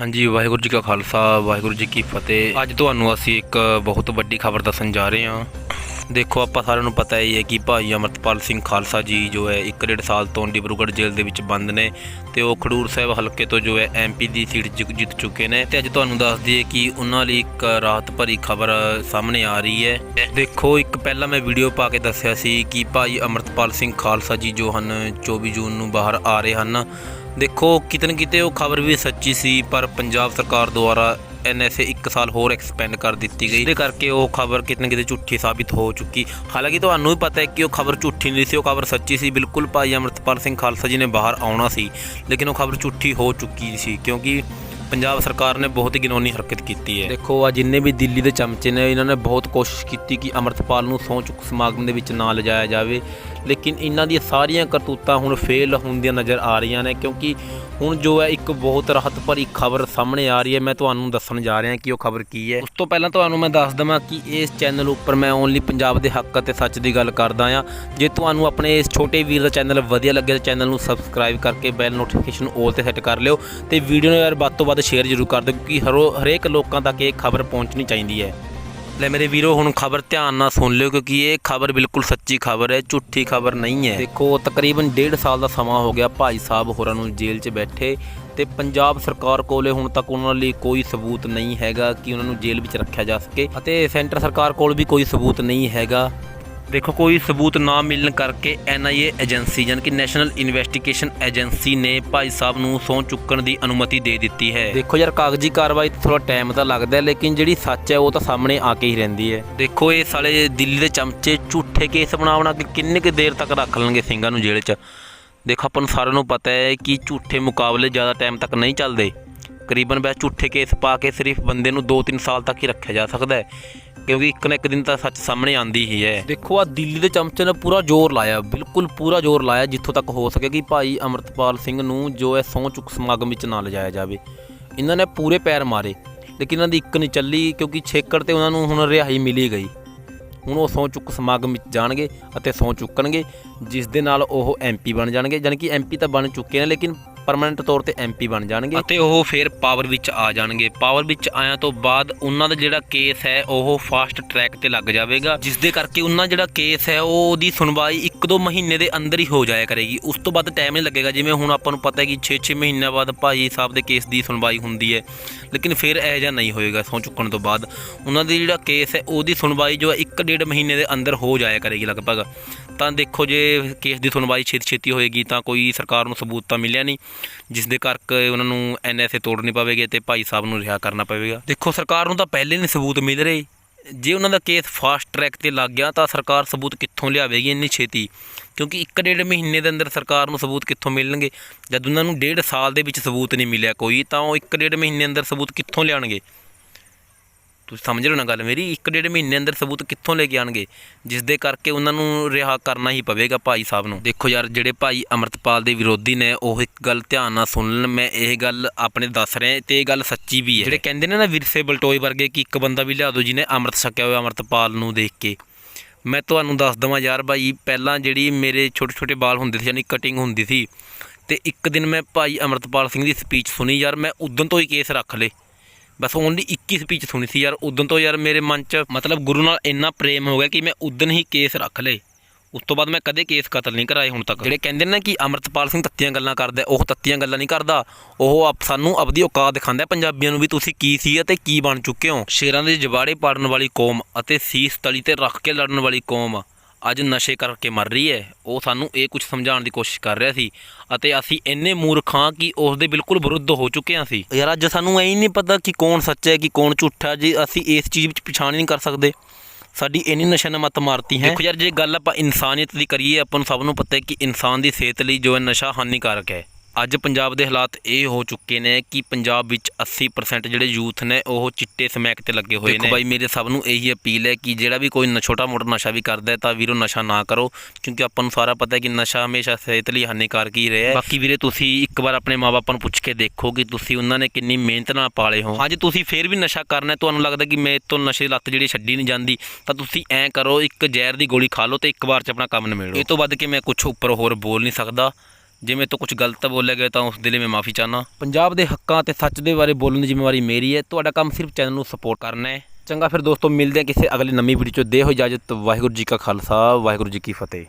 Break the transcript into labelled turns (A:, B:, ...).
A: ਹਾਂਜੀ, ਵਾਹਿਗੁਰੂ ਜੀ ਕਾ ਖਾਲਸਾ, ਵਾਹਿਗੁਰੂ ਜੀ ਕੀ ਫਤਿਹ। ਅੱਜ ਤੁਹਾਨੂੰ ਅਸੀਂ ਇੱਕ ਬਹੁਤ ਵੱਡੀ ਖਬਰ ਦੱਸਣ ਜਾ ਰਹੇ ਹਾਂ। ਦੇਖੋ, ਆਪਾਂ ਸਾਰਿਆਂ ਨੂੰ ਪਤਾ ਹੀ ਹੈ ਕਿ ਭਾਈ ਅਮਰਤਪਾਲ ਸਿੰਘ ਖਾਲਸਾ ਜੀ ਜੋ ਹੈ ਇੱਕ ਡੇਢ ਸਾਲ ਤੋਂ ਡਿਬਰੂਗੜ੍ਹ ਜੇਲ੍ਹ ਦੇ ਵਿੱਚ ਬੰਦ ਨੇ ਤੇ ਉਹ ਖਡੂਰ ਸਾਹਿਬ ਹਲਕੇ ਤੋਂ ਜੋ ਹੈ ਐਮਪੀ ਦੀ ਸੀਟ ਜਿ- ਜਿੱਤ ਚੁੱਕੇ ਨੇ ਤੇ ਅੱਜ ਤੁਹਾਨੂੰ ਦੱਸ ਦਈਏ ਕਿ ਉਹਨਾਂ ਲਈ ਇੱਕ ਰਾਹਤ ਭਰੀ ਖਬਰ ਸਾਹਮਣੇ ਆ ਰਹੀ ਹੈ। ਦੇਖੋ, ਇੱਕ ਪਹਿਲਾਂ ਮੈਂ ਵੀਡੀਓ ਪਾ ਕੇ ਦੱਸਿਆ ਸੀ ਕਿ ਭਾਈ ਅਮਰਤਪਾਲ ਸਿੰਘ ਖਾਲਸਾ ਜੀ ਜੋ ਹਨ 24 ਜੂਨ ਨੂੰ ਬਾਹਰ ਆ ਰਹੇ ਹਨ। ਦੇਖੋ, ਕਿਤੇ ਨਾ ਕਿਤੇ ਉਹ ਖਬਰ ਵੀ ਸੱਚੀ ਸੀ, ਪਰ ਪੰਜਾਬ ਸਰਕਾਰ ਦੁਆਰਾ ਐਨਐਸਏ 1 ਸਾਲ ਹੋਰ ਐਕਸਪੈਂਡ ਕਰ ਦਿੱਤੀ ਗਈ। ਇਹਦੇ ਕਰਕੇ ਉਹ ਖਬਰ ਕਿਤੇ ਨਾ ਕਿਤੇ ਝੂਠੀ ਸਾਬਿਤ ਹੋ ਚੁੱਕੀ। ਹਾਲਾਂਕਿ ਤੁਹਾਨੂੰ ਵੀ ਪਤਾ ਹੈ ਕਿ ਉਹ ਖਬਰ ਝੂਠੀ ਨਹੀਂ ਸੀ, ਉਹ ਖਬਰ ਸੱਚੀ ਸੀ। ਬਿਲਕੁਲ ਭਾਈ ਅਮਰਤਪਾਲ ਸਿੰਘ ਖਾਲਸਾ ਜੀ ਨੇ ਬਾਹਰ ਆਉਣਾ ਸੀ, ਲੇਕਿਨ ਉਹ ਖਬਰ ਝੂਠੀ ਹੋ ਚੁੱਕੀ ਸੀ, ਕਿਉਂਕਿ ਪੰਜਾਬ ਸਰਕਾਰ ਨੇ ਬਹੁਤ ਹੀ ਗਿਨੌਨੀ ਹਰਕਤ ਕੀਤੀ ਹੈ। ਦੇਖੋ, ਆ ਜਿੰਨੇ ਵੀ ਦਿੱਲੀ ਦੇ ਚਮਚੇ ਨੇ, ਇਹਨਾਂ ਨੇ ਬਹੁਤ ਕੋਸ਼ਿਸ਼ ਕੀਤੀ ਕਿ ਅਮਰਤਪਾਲ ਨੂੰ ਸਹੁੰ ਚੁੱਕ ਸਮਾਗਮ ਦੇ ਵਿੱਚ ਨਾ ਲਿਜਾਇਆ ਜਾਵੇ। ਲੇਕਿਨ ਇਹਨਾਂ ਦੀਆਂ ਸਾਰੀਆਂ ਕਰਤੂਤਾਂ ਹੁਣ ਫੇਲ ਹੁੰਦੀਆਂ ਨਜ਼ਰ ਆ ਰਹੀਆਂ ਨੇ, ਕਿਉਂਕਿ ਹੁਣ ਜੋ ਹੈ ਇੱਕ ਬਹੁਤ ਰਾਹਤ ਭਰੀ ਖਬਰ ਸਾਹਮਣੇ ਆ ਰਹੀ ਹੈ। ਮੈਂ ਤੁਹਾਨੂੰ ਦੱਸਣ ਜਾ ਰਿਹਾ ਕਿ ਉਹ ਖਬਰ ਕੀ ਹੈ। ਉਸ ਤੋਂ ਪਹਿਲਾਂ ਤੁਹਾਨੂੰ ਮੈਂ ਦੱਸ ਦਵਾਂ ਕਿ ਇਸ ਚੈਨਲ ਉੱਪਰ ਮੈਂ ਓਨਲੀ ਪੰਜਾਬ ਦੇ ਹੱਕ ਅਤੇ ਸੱਚ ਦੀ ਗੱਲ ਕਰਦਾ ਆ ਜੇ ਤੁਹਾਨੂੰ ਆਪਣੇ ਇਸ ਛੋਟੇ ਵੀਰ ਦਾ ਚੈਨਲ ਵਧੀਆ ਲੱਗੇ ਤਾਂ ਚੈਨਲ ਨੂੰ ਸਬਸਕ੍ਰਾਈਬ ਕਰਕੇ ਬੈਲ ਨੋਟੀਫਿਕੇਸ਼ਨ 올 ਤੇ ਸੈੱਟ ਕਰ ਲਿਓ ਤੇ ਵੀਡੀਓ ਨੂੰ ਯਾਰ ਵੱਧ ਤੋਂ ਵੱਧ ਸ਼ੇਅਰ ਜ਼ਰੂਰ ਕਰ ਦਿਓ, ਕਿਉਂਕਿ ਹਰੋ ਹਰੇਕ ਲੋਕਾਂ ਤੱਕ ਇਹ ਖਬਰ ਪਹੁੰਚਣੀ ਚਾਹੀਦੀ ਹੈ। ਲੈ ਮੇਰੇ ਵੀਰੋ, ਹੁਣ ਖਬਰ ਧਿਆਨ ਨਾਲ ਸੁਣ ਲਿਓ ਕਿਉਂਕਿ ਇਹ ਖਬਰ ਬਿਲਕੁਲ ਸੱਚੀ ਖਬਰ ਹੈ, ਝੂਠੀ ਖਬਰ ਨਹੀਂ ਹੈ। ਦੇਖੋ, ਤਕਰੀਬਨ ਡੇਢ ਸਾਲ ਦਾ ਸਮਾਂ ਹੋ ਗਿਆ ਭਾਈ ਸਾਹਿਬ ਹੋਰਾਂ ਨੂੰ ਜੇਲ੍ਹ 'ਚ ਬੈਠੇ ਤੇ ਪੰਜਾਬ ਸਰਕਾਰ ਕੋਲੇ ਹੁਣ ਤੱਕ ਉਹਨਾਂ ਲਈ ਕੋਈ ਸਬੂਤ ਨਹੀਂ ਹੈਗਾ ਕਿ ਉਹਨਾਂ ਨੂੰ ਜੇਲ੍ਹ ਵਿੱਚ ਰੱਖਿਆ ਜਾ ਸਕੇ ਅਤੇ ਸੈਂਟਰ ਸਰਕਾਰ ਕੋਲ ਵੀ ਕੋਈ ਸਬੂਤ ਨਹੀਂ ਹੈਗਾ। ਦੇਖੋ ਕੋਈ ਸਬੂਤ ਨਾ ਮਿਲਣ ਕਰਕੇ ਐਨਆਈਏ ਏਜੰਸੀ ਯਾਨੀ ਕਿ ਨੈਸ਼ਨਲ ਇਨਵੈਸਟੀਗੇਸ਼ਨ ਏਜੰਸੀ ਨੇ ਭਾਈ ਸਾਹਿਬ ਨੂੰ ਸਹੁੰ ਚੁੱਕਣ ਦੀ ਅਨੁਮਤੀ ਦੇ ਦਿੱਤੀ ਹੈ। ਦੇਖੋ ਯਾਰ ਕਾਗਜ਼ੀ ਕਾਰਵਾਈ ਤੇ ਥੋੜਾ ਟਾਈਮ ਤਾਂ ਲੱਗਦਾ ਹੈ ਲੇਕਿਨ ਜਿਹੜੀ ਸੱਚ ਹੈ ਉਹ ਤਾਂ ਸਾਹਮਣੇ ਆ ਕੇ ਹੀ ਰਹਿੰਦੀ ਹੈ। ਦੇਖੋ ਇਹ ਸਾਲੇ ਦਿੱਲੀ ਦੇ ਚਮਚੇ ਝੂਠੇ ਕੇਸ ਬਣਾ ਬਣਾ ਕੇ ਕਿੰਨੇ ਕੁ ਦੇਰ ਤੱਕ ਰੱਖ ਲੈਣਗੇ ਸਿੰਘਾਂ ਨੂੰ ਜੇਲ੍ਹ 'ਚ? ਦੇਖੋ ਆਪਾਂ ਨੂੰ ਸਾਰਿਆਂ ਨੂੰ ਪਤਾ ਹੈ ਕਿ ਝੂਠੇ ਮੁਕਾਬਲੇ ਜ਼ਿਆਦਾ ਟਾਈਮ ਤੱਕ ਨਹੀਂ ਚੱਲਦੇ। ਕਰੀਬਨ ਬਸ ਝੂਠੇ ਕੇਸ ਪਾ ਕੇ ਸਿਰਫ ਬੰਦੇ ਨੂੰ 2-3 ਸਾਲ ਤੱਕ ਹੀ ਰੱਖਿਆ ਜਾ ਸਕਦਾ ਹੈ, ਕਿਉਂਕਿ ਇੱਕ ਨਾ ਇੱਕ ਦਿਨ ਤਾਂ ਸੱਚ ਸਾਹਮਣੇ ਆਂਦੀ ਹੀ ਹੈ। ਦੇਖੋ ਆ ਦਿੱਲੀ ਦੇ ਚਮਚੇ ਨੇ ਪੂਰਾ ਜ਼ੋਰ ਲਾਇਆ, ਬਿਲਕੁਲ ਪੂਰਾ ਜ਼ੋਰ ਲਾਇਆ, ਜਿੱਥੋਂ ਤੱਕ ਹੋ ਸਕੇ ਕਿ ਭਾਈ ਅਮਰਤਪਾਲ ਸਿੰਘ ਨੂੰ ਜੋ ਹੈ ਸਹੁੰ ਚੁੱਕ ਸਮਾਗਮ ਵਿੱਚ ਨਾ ਲਿਜਾਇਆ ਜਾਵੇ। ਇਹਨਾਂ ਨੇ ਪੂਰੇ ਪੈਰ ਮਾਰੇ, ਲੇਕਿਨ ਇਹਨਾਂ ਦੀ ਇੱਕ ਨਹੀਂ ਚੱਲੀ, ਕਿਉਂਕਿ ਛੇਕੜ ਤੇ ਉਹਨਾਂ ਨੂੰ ਹੁਣ ਰਿਹਾਈ ਮਿਲੀ ਗਈ। ਹੁਣ ਉਹ ਸਹੁੰ ਚੁੱਕ ਸਮਾਗਮ ਵਿੱਚ ਜਾਣਗੇ ਅਤੇ ਸਹੁੰ ਚੁੱਕਣਗੇ, ਜਿਸ ਦੇ ਨਾਲ ਉਹ ਐਮਪੀ ਬਣ ਜਾਣਗੇ ਯਾਨੀ ਕਿ ਐਮਪੀ ਤਾਂ ਬਣ ਚੁੱਕੇ ਨੇ, ਲੇਕਿਨ ਪਰਮਨੈਂਟ ਤੌਰ ਤੇ ਐਮਪੀ ਬਣ ਜਾਣਗੇ। ਅਤੇ ਉਹ ਫਿਰ ਪਾਵਰ ਵਿੱਚ ਆ ਜਾਣਗੇ। ਪਾਵਰ ਵਿੱਚ ਆਇਆ ਤੋਂ ਬਾਅਦ ਉਹਨਾਂ ਦਾ ਜਿਹੜਾ ਕੇਸ ਹੈ, ਉਹ ਫਾਸਟ ਟਰੈਕ ਤੇ ਲੱਗ ਜਾਵੇਗਾ। ਜਿਸ ਦੇ ਕਰਕੇ ਉਹਨਾਂ ਜਿਹੜਾ ਕੇਸ ਹੈ, ਉਹ ਉਹਦੀ ਸੁਣਵਾਈ 1-2 ਮਹੀਨੇ ਦੇ ਅੰਦਰ ਹੀ ਹੋ ਜਾਇਆ ਕਰੇਗੀ। ਉਸ ਤੋਂ ਬਾਅਦ ਟਾਈਮ ਨਹੀਂ ਲੱਗੇਗਾ। ਜਿਵੇਂ ਹੁਣ ਆਪਾਂ ਨੂੰ ਪਤਾ ਹੈ ਕਿ 6-6 ਮਹੀਨਿਆਂ ਬਾਅਦ ਭਾਈ ਸਾਹਿਬ ਦੇ ਕੇਸ ਦੀ ਸੁਣਵਾਈ ਹੁੰਦੀ ਹੈ। ਲੇਕਿਨ ਫਿਰ ਇਹ ਜਿਹਾ ਨਹੀਂ ਹੋਏਗਾ ਸਹੁੰ ਚੁੱਕਣ ਤੋਂ ਬਾਅਦ। ਉਹਨਾਂ ਦੀ ਜਿਹੜਾ ਕੇਸ ਹੈ, ਉਹਦੀ ਸੁਣਵਾਈ ਜੋ ਹੈ 1-1.5 ਮਹੀਨੇ ਦੇ ਅੰਦਰ ਹੋ ਜਾਇਆ ਕਰੇਗੀ ਲਗਭਗ। ਤਾਂ ਦੇਖੋ ਜੇ ਕੇਸ ਦੀ ਸੁਣਵਾਈ ਛੇਤੀ ਛੇਤੀ ਹੋਏਗੀ, ਤਾਂ ਕੋਈ ਸਰਕਾਰ ਨੂੰ ਸਬੂਤ ਤਾਂ ਮਿਲਿਆ ਨਹੀਂ। ਜਿਸ ਦੇ ਕਰਕੇ ਉਹਨਾਂ ਨੂੰ ਐਨਐਸਏ ਤੋੜਨੀ ਪਵੇਗੀ ਤੇ ਭਾਈ ਸਾਹਿਬ ਨੂੰ ਰਿਹਾ ਕਰਨਾ ਪਵੇਗਾ। ਦੇਖੋ, ਸਰਕਾਰ ਨੂੰ ਤਾਂ ਪਹਿਲੇ ਨਹੀਂ ਸਬੂਤ ਮਿਲ ਰਹੇ। ਜੇ ਉਹਨਾਂ ਦਾ ਕੇਸ ਫਾਸਟ ਟਰੈਕ ਤੇ ਲੱਗ ਗਿਆ ਤਾਂ ਸਰਕਾਰ ਸਬੂਤ ਕਿੱਥੋਂ ਲਿਆਵੇਗੀ ਇੰਨੀ ਛੇਤੀ? ਕਿਉਂਕਿ ਇੱਕ ਡੇਢ ਮਹੀਨੇ ਦੇ ਅੰਦਰ ਸਰਕਾਰ ਨੂੰ ਸਬੂਤ ਕਿੱਥੋਂ ਮਿਲਣਗੇ? ਜਦ ਉਹਨਾਂ ਨੂੰ ਡੇਢ ਸਾਲ ਦੇ ਵਿੱਚ ਸਬੂਤ ਨਹੀਂ ਮਿਲਿਆ ਕੋਈ, ਤਾਂ ਉਹ ਇੱਕ ਡੇਢ ਮਹੀਨੇ ਅੰਦਰ ਸਬੂਤ ਕਿੱਥੋਂ ਲਿਆਣਗੇ ਤੁਸੀਂ ਸਮਝ ਰਹੇ ਹੋ ਨਾ ਗੱਲ ਮੇਰੀ? ਇੱਕ ਡੇਢ ਮਹੀਨੇ ਅੰਦਰ ਸਬੂਤ ਕਿੱਥੋਂ ਲੈ ਕੇ ਆਣਗੇ ਜਿਸ ਦੇ ਕਰਕੇ ਉਹਨਾਂ ਨੂੰ ਰਿਹਾ ਕਰਨਾ ਹੀ ਪਵੇਗਾ ਭਾਈ ਸਾਹਿਬ ਨੂੰ। ਦੇਖੋ ਯਾਰ, ਜਿਹੜੇ ਭਾਈ ਅਮਰਤਪਾਲ ਦੇ ਵਿਰੋਧੀ ਨੇ, ਉਹ ਇੱਕ ਗੱਲ ਧਿਆਨ ਨਾਲ ਸੁਣ ਲੈਣ। ਮੈਂ ਇਹ ਗੱਲ ਆਪਣੇ ਦੱਸ ਰਿਹਾ, ਤੇ ਇਹ ਗੱਲ ਸੱਚੀ ਵੀ ਹੈ। ਜਿਹੜੇ ਕਹਿੰਦੇ ਨੇ ਨਾ ਵਿਰਸੇ ਬਲਟੋਏ ਵਰਗੇ ਕਿ ਇੱਕ ਬੰਦਾ ਵੀ ਲਿਆ ਦਿਓ ਜਿਹਨੇ ਅੰਮ੍ਰਿਤ ਛਕਿਆ ਹੋਇਆ ਅਮਰਤਪਾਲ ਨੂੰ ਦੇਖ ਕੇ। ਮੈਂ ਤੁਹਾਨੂੰ ਦੱਸ ਦਵਾਂ ਯਾਰ ਭਾਈ, ਪਹਿਲਾਂ ਜਿਹੜੀ ਮੇਰੇ ਛੋਟੇ ਛੋਟੇ ਬਾਲ ਹੁੰਦੇ ਸੀ, ਯਾਨੀ ਕਟਿੰਗ ਹੁੰਦੀ ਸੀ, ਤੇ ਇੱਕ ਦਿਨ ਮੈਂ ਭਾਈ ਅਮਰਤਪਾਲ ਸਿੰਘ ਦੀ ਸਪੀਚ ਸੁਣੀ। ਯਾਰ, ਮੈਂ ਉਦੋਂ ਤੋਂ ਹੀ ਕੇਸ ਰੱਖ ਲਏ। ਬਸ ਓਨਲੀ 21 ਸਪੀਚ ਸੁਣੀ ਸੀ ਯਾਰ, ਉਦੋਂ ਤੋਂ ਯਾਰ ਮੇਰੇ ਮਨ 'ਚ ਮਤਲਬ ਗੁਰੂ ਨਾਲ ਇੰਨਾ ਪ੍ਰੇਮ ਹੋ ਗਿਆ ਕਿ ਮੈਂ ਉਦੋਂ ਹੀ ਕੇਸ ਰੱਖ ਲਏ। ਉਸ ਤੋਂ ਬਾਅਦ ਮੈਂ ਕਦੇ ਕੇਸ ਕਤਲ ਨਹੀਂ ਕਰਾਏ ਹੁਣ ਤੱਕ। ਜਿਹੜੇ ਕਹਿੰਦੇ ਨੇ ਕਿ ਅਮਰਤਪਾਲ ਸਿੰਘ ਤੱਤੀਆਂ ਗੱਲਾਂ ਕਰਦਾ ਉਹ ਤੱਤੀਆਂ ਗੱਲਾਂ ਨਹੀਂ ਕਰਦਾ। ਉਹ ਆਪ ਸਾਨੂੰ ਆਪਦੀ ਔਕਾਤ ਦਿਖਾਉਂਦਾ ਪੰਜਾਬੀਆਂ ਨੂੰ ਵੀ ਤੁਸੀਂ ਕੀ ਸੀ ਅਤੇ ਕੀ ਬਣ ਚੁੱਕੇ ਹੋ? ਸ਼ੇਰਾਂ ਦੇ ਜਵਾੜੇ ਪਾੜਨ ਵਾਲੀ ਕੌਮ ਅਤੇ ਸੀਸ ਤਲੀ ਤੇ ਰੱਖ ਕੇ ਲੜਨ ਵਾਲੀ ਕੌਮ ਅੱਜ ਨਸ਼ੇ ਕਰਕੇ ਮਰ ਰਹੀ ਹੈ। ਉਹ ਸਾਨੂੰ ਇਹ ਕੁਝ ਸਮਝਾਉਣ ਦੀ ਕੋਸ਼ਿਸ਼ ਕਰ ਰਿਹਾ ਸੀ ਅਤੇ ਅਸੀਂ ਇੰਨੇ ਮੂਰਖਾਂ ਕਿ ਉਸ ਦੇ ਬਿਲਕੁਲ ਵਿਰੁੱਧ ਹੋ ਚੁੱਕੇ ਹਾਂ ਸੀ ਯਾਰ ਅੱਜ ਸਾਨੂੰ ਐਂ ਨਹੀਂ ਪਤਾ ਕਿ ਕੌਣ ਸੱਚਾ ਹੈ ਕਿ ਕੌਣ ਝੂਠਾ ਜੇ ਅਸੀਂ ਇਸ ਚੀਜ਼ ਵਿੱਚ ਪਛਾਣ ਹੀ ਨਹੀਂ ਕਰ ਸਕਦੇ। ਸਾਡੀ ਇੰਨੀ ਨਸ਼ਾ ਨੇ ਮੱਤ ਮਾਰਤੀ ਹੈ। ਦੇਖੋ ਯਾਰ ਜੇ ਗੱਲ ਆਪਾਂ ਇਨਸਾਨੀਅਤ ਦੀ ਕਰੀਏ ਆਪਾਂ ਨੂੰ ਸਭ ਨੂੰ ਪਤਾ ਹੈ ਕਿ ਇਨਸਾਨ ਦੀ ਸਿਹਤ ਲਈ ਜੋ ਹੈ ਨਸ਼ਾ ਹਾਨੀਕਾਰਕ ਹੈ। ਅੱਜ ਪੰਜਾਬ ਦੇ ਹਾਲਾਤ ਇਹ ਹੋ ਚੁੱਕੇ ਨੇ ਕਿ ਪੰਜਾਬ ਵਿੱਚ 80% ਜਿਹੜੇ ਯੂਥ ਨੇ ਉਹ ਚਿੱਟੇ ਸਮੈਕ ਤੇ ਲੱਗੇ ਹੋਏ ਨੇ। ਦੇਖੋ ਬਾਈ ਮੇਰੇ ਸਭ ਨੂੰ ਇਹੀ ਅਪੀਲ ਹੈ ਕਿ ਜਿਹੜਾ ਵੀ ਕੋਈ ਛੋਟਾ ਮੋਟਾ ਨਸ਼ਾ ਵੀ ਕਰਦਾ ਹੈ ਤਾਂ ਵੀਰੋ ਨਸ਼ਾ ਨਾ ਕਰੋ ਕਿਉਂਕਿ ਆਪਾਂ ਨੂੰ ਸਾਰਾ ਪਤਾ ਹੈ ਕਿ ਨਸ਼ਾ ਹਮੇਸ਼ਾ ਸਿਹਤ ਲਈ ਹਾਨੀਕਾਰਕ ਹੀ ਰਿਹਾ ਹੈ। ਬਾਕੀ ਵੀਰੇ ਤੁਸੀਂ ਇੱਕ ਵਾਰ ਆਪਣੇ ਮਾਪਿਆਂ ਨੂੰ ਪੁੱਛ ਕੇ ਦੇਖੋ ਕਿ ਤੁਸੀਂ ਉਹਨਾਂ ਨੇ ਕਿੰਨੀ ਮਿਹਨਤ ਨਾਲ ਪਾਲੇ ਹੋ। ਅੱਜ ਤੁਸੀਂ ਫੇਰ ਵੀ ਨਸ਼ਾ ਕਰਨਾ ਹੈ, ਤੁਹਾਨੂੰ ਲੱਗਦਾ ਕਿ ਮੇਰੇ ਤੋਂ ਨਸ਼ੇ ਦੀ ਲੱਤ ਜਿਹੜੀ ਛੱਡੀ ਨਹੀਂ ਜਾਂਦੀ ਤਾਂ ਤੁਸੀਂ ਐਂ ਕਰੋ ਇੱਕ ਜ਼ਹਿਰ ਦੀ ਗੋਲੀ ਖਾ ਲਓ ਤੇ ਇੱਕ ਵਾਰ ਚ ਆਪਣਾ ਕੰਮ ਨਿਬੇੜੋ। ਇਹ ਤੋਂ ਵੱਧ ਕੇ ਮੈਂ ਕੁਝ ਉੱਪਰ ਹੋਰ ਬੋਲ ਨਹੀਂ ਸਕਦਾ। ਜੇ ਮੇਰੇ ਤੋਂ ਕੁਝ ਗਲਤ ਬੋਲਿਆ ਗਿਆ ਤਾਂ ਉਸ ਦੇ ਲਈ ਮੈਂ ਮਾਫੀ ਚਾਹਨਾ ਪੰਜਾਬ ਦੇ ਹੱਕਾਂ ਤੇ ਸੱਚ ਦੇ ਬਾਰੇ ਬੋਲਣ ਦੀ ਜ਼ਿੰਮੇਵਾਰੀ ਮੇਰੀ ਹੈ। ਤੁਹਾਡਾ ਕੰਮ ਸਿਰਫ ਚੈਨਲ ਨੂੰ ਸਪੋਰਟ ਕਰਨਾ ਹੈ। ਚੰਗਾ, ਫਿਰ ਦੋਸਤੋ, ਮਿਲਦੇ ਹਾਂ ਕਿਸੇ ਅਗਲੇ ਨਵੀਂ ਵੀਡੀਓ 'ਚ। ਦੇ ਹੋ ਇਜਾਜ਼ਤ। ਵਾਹਿਗੁਰੂ ਜੀ ਕਾ ਖਾਲਸਾ। ਵਾਹਿਗੁਰੂ ਜੀ ਕੀ ਫਤਿਹ।